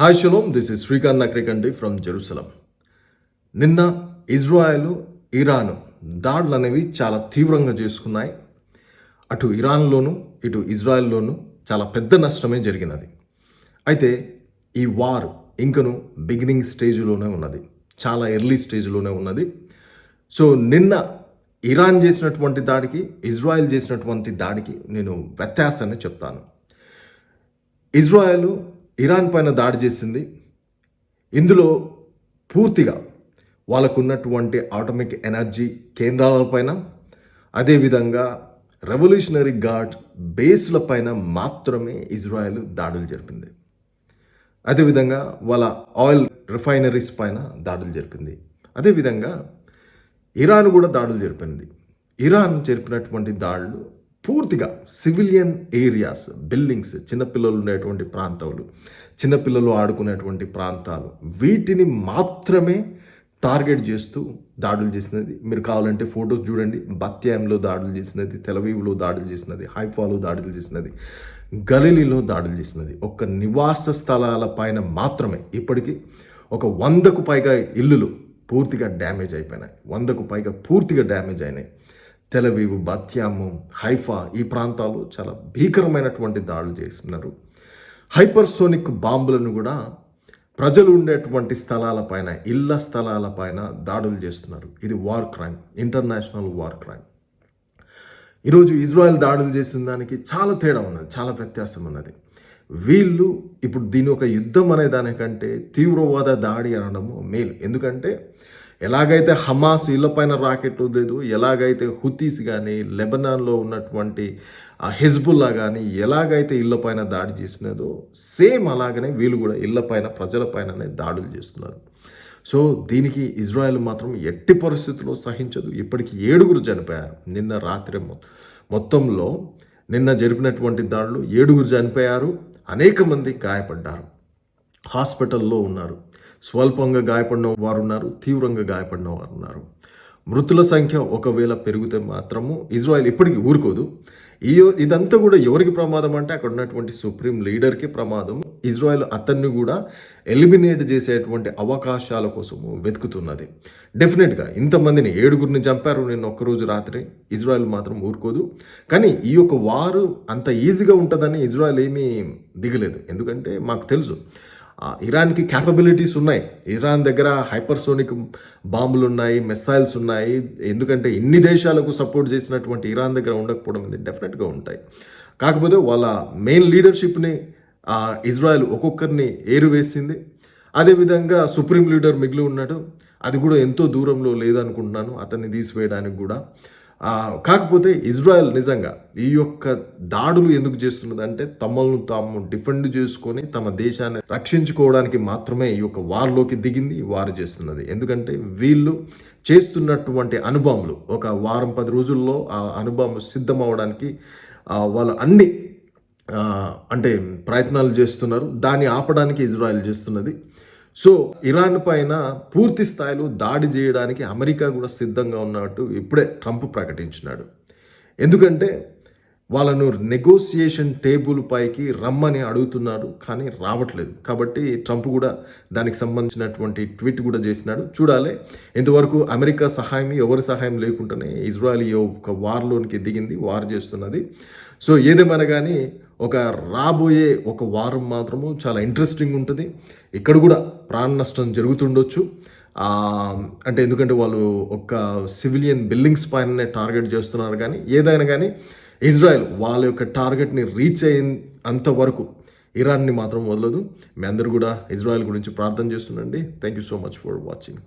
Hi shalom this is Srikanth Nakrikandi from Jerusalem నిన్న Israel Iran దాడులు అనేవి చాలా తీవ్రంగా చేసుకున్నాయి. అటు ఇరాన్లోను ఇటు ఇజ్రాయెల్లోను చాలా పెద్ద నష్టమే జరిగినది. అయితే ఈ వార్ ఇంకను బిగినింగ్ స్టేజ్లోనే ఉన్నది. చాలా ఎర్లీ స్టేజ్లోనే ఉన్నది. సో నిన్న ఇరాన్ చేసినటువంటి దాడికి ఇజ్రాయెల్ చేసినటువంటి దాడికి నేను వ్యత్యాసాన్ని చెప్తాను. ఇజ్రాయెల్ ఇరాన్ పైన దాడి చేసింది. ఇందులో పూర్తిగా వాళ్ళకున్నటువంటి ఆటోమిక్ ఎనర్జీ కేంద్రాలపైన అదేవిధంగా రెవల్యూషనరీ గార్డ్ బేస్ల పైన మాత్రమే ఇజ్రాయెల్ దాడులు జరిపింది. అదేవిధంగా వాళ్ళ ఆయిల్ రిఫైనరీస్ పైన దాడులు జరిపింది. అదేవిధంగా ఇరాన్ కూడా దాడులు జరిపింది. ఇరాన్ జరిపినటువంటి దాడులు పూర్తిగా సివిలియన్ ఏరియాస్ బిల్డింగ్స్ చిన్నపిల్లలు ఉండేటువంటి ప్రాంతాలు చిన్నపిల్లలు ఆడుకునేటువంటి ప్రాంతాలు వీటిని మాత్రమే టార్గెట్ చేస్తూ దాడులు చేసినది. మీరు కావాలంటే ఫొటోస్ చూడండి. బత్యాయంలో దాడులు చేసినది తెలవీవులో దాడులు చేసినది హైఫాలో దాడులు చేసినది గలీలీలో దాడులు చేసినది. ఒక్క నివాస స్థలాల పైన మాత్రమే. ఇప్పటికీ ఒక వందకు పైగా ఇల్లులు పూర్తిగా డ్యామేజ్ అయిపోయినాయి. వందకు పైగా పూర్తిగా డ్యామేజ్ అయినాయి. తెలవీవు బత్యాము హైఫా ఈ ప్రాంతాలు చాలా భీకరమైనటువంటి దాడులు చేస్తున్నారు హైపర్సోనిక్ బాంబులను కూడా ప్రజలు ఉండేటువంటి స్థలాలపైన ఇళ్ళ స్థలాలపైన దాడులు చేస్తున్నారు. ఇది war crime international war crime ఈరోజు ఇజ్రాయెల్ దాడులు చేసిన దానికి చాలా తేడా ఉన్నది చాలా వ్యత్యాసం ఉన్నది. వీళ్ళు ఇప్పుడు దీని ఒక యుద్ధం అనే దానికంటే తీవ్రవాద దాడి అనడము మేలు. ఎందుకంటే ఎలాగైతే హమాస్ ఇళ్ళపైన రాకెట్ లేదు ఎలాగైతే హుతీస్ కానీ లెబనాన్లో ఉన్నటువంటి హెజ్బుల్లా కానీ ఎలాగైతే ఇళ్ళపైన దాడి చేసినదో సేమ్ అలాగనే వీళ్ళు కూడా ఇళ్ళపైన ప్రజలపైననే దాడులు చేస్తున్నారు. సో దీనికి ఇజ్రాయెల్ మాత్రం ఎట్టి పరిస్థితుల్లో సహించదు. ఇప్పటికి ఏడుగురు చనిపోయారు. నిన్న రాత్రి మొత్తంలో నిన్న జరిపినటువంటి దాడులు ఏడుగురు చనిపోయారు. అనేక మంది గాయపడ్డారు. హాస్పిటల్లో ఉన్నారు. స్వల్పంగా గాయపడిన వారు ఉన్నారు తీవ్రంగా గాయపడిన వారు ఉన్నారు మృతుల సంఖ్య ఒకవేళ పెరిగితే మాత్రము ఇజ్రాయెల్ ఇప్పటికీ ఊరుకోదు. ఈ ఇదంతా కూడా ఎవరికి ప్రమాదం అంటే అక్కడ ఉన్నటువంటి సుప్రీం లీడర్కి ప్రమాదం. ఇజ్రాయెల్ అతన్ని కూడా ఎలిమినేట్ చేసేటువంటి అవకాశాల కోసము వెతుకుతున్నది. డెఫినెట్గా ఇంతమందిని ఏడుగురిని చంపారు నేను ఒక్కరోజు రాత్రి. ఇజ్రాయెల్ మాత్రం ఊరుకోదు. కానీ ఈ యొక్క వారు అంత ఈజీగా ఉంటుందని ఇజ్రాయెల్ ఏమీ దిగలేదు. ఎందుకంటే మాకు తెలుసు ఇరాన్కి క్యాపబిలిటీస్ ఉన్నాయి. ఇరాన్ దగ్గర హైపర్సోనిక్ బాంబులు ఉన్నాయి మిస్సైల్స్ ఉన్నాయి. ఎందుకంటే ఇన్ని దేశాలకు సపోర్ట్ చేసినటువంటి ఇరాన్ దగ్గర ఉండకపోవడం ఇది డెఫినెట్గా ఉంటాయి. కాకపోతే వాళ్ళ మెయిన్ లీడర్షిప్ని ఇజ్రాయెల్ ఒక్కొక్కరిని ఏరువేసింది. అదేవిధంగా సుప్రీం లీడర్ మిగిలి ఉన్నాడు. అది కూడా ఎంతో దూరంలో లేదనుకుంటున్నాను. అతన్ని తీసివేయడానికి కూడా. కాకపోతే ఇజ్రాయెల్ నిజంగా ఈ యొక్క దాడులు ఎందుకు చేస్తున్నది అంటే తమను తాము డిఫెండ్ చేసుకొని తమ దేశాన్ని రక్షించుకోవడానికి మాత్రమే ఈ యొక్క వార్లోకి దిగింది వారు చేస్తున్నది. ఎందుకంటే వీళ్ళు చేస్తున్నటువంటి అనుభవములు ఒక వారం పది రోజుల్లో ఆ అనుభవం సిద్ధం అవడానికి వాళ్ళు అన్ని అంటే ప్రయత్నాలు చేస్తున్నారు. దాన్ని ఆపడానికి ఇజ్రాయెల్ చేస్తున్నది. సో ఇరాన్ పైన పూర్తి స్థాయిలో దాడి చేయడానికి అమెరికా కూడా సిద్ధంగా ఉన్నట్టు ఇప్పుడే ట్రంప్ ప్రకటించినాడు. ఎందుకంటే వాళ్ళను నెగోసియేషన్ టేబుల్ పైకి రమ్మని అడుగుతున్నాడు కానీ రావట్లేదు. కాబట్టి ట్రంప్ కూడా దానికి సంబంధించినటువంటి ట్వీట్ కూడా చేసినాడు. చూడాలి ఇంతవరకు అమెరికా సహాయం ఎవరి సహాయం లేకుండానే ఇజ్రాయల్ ఒక వార్లోనికి దిగింది వార్ చేస్తున్నది. సో ఏదేమైనా కానీ ఒక రాబోయే ఒక వారం మాత్రము చాలా ఇంట్రెస్టింగ్ ఉంటుంది. ఇక్కడ కూడా ప్రాణ నష్టం జరుగుతుండొచ్చు. అంటే ఎందుకంటే వాళ్ళు ఒక సివిలియన్ బిల్డింగ్స్ పైననే టార్గెట్ చేస్తున్నారు కానీ ఏదైనా కానీ ఇజ్రాయెల్ వాళ్ళ యొక్క టార్గెట్ని రీచ్ అయిన అంతవరకు ఇరాన్ని మాత్రం వదలదు. మీ అందరూ కూడా ఇజ్రాయెల్ గురించి ప్రార్థన చేస్తుండండి. Thank you so much for watching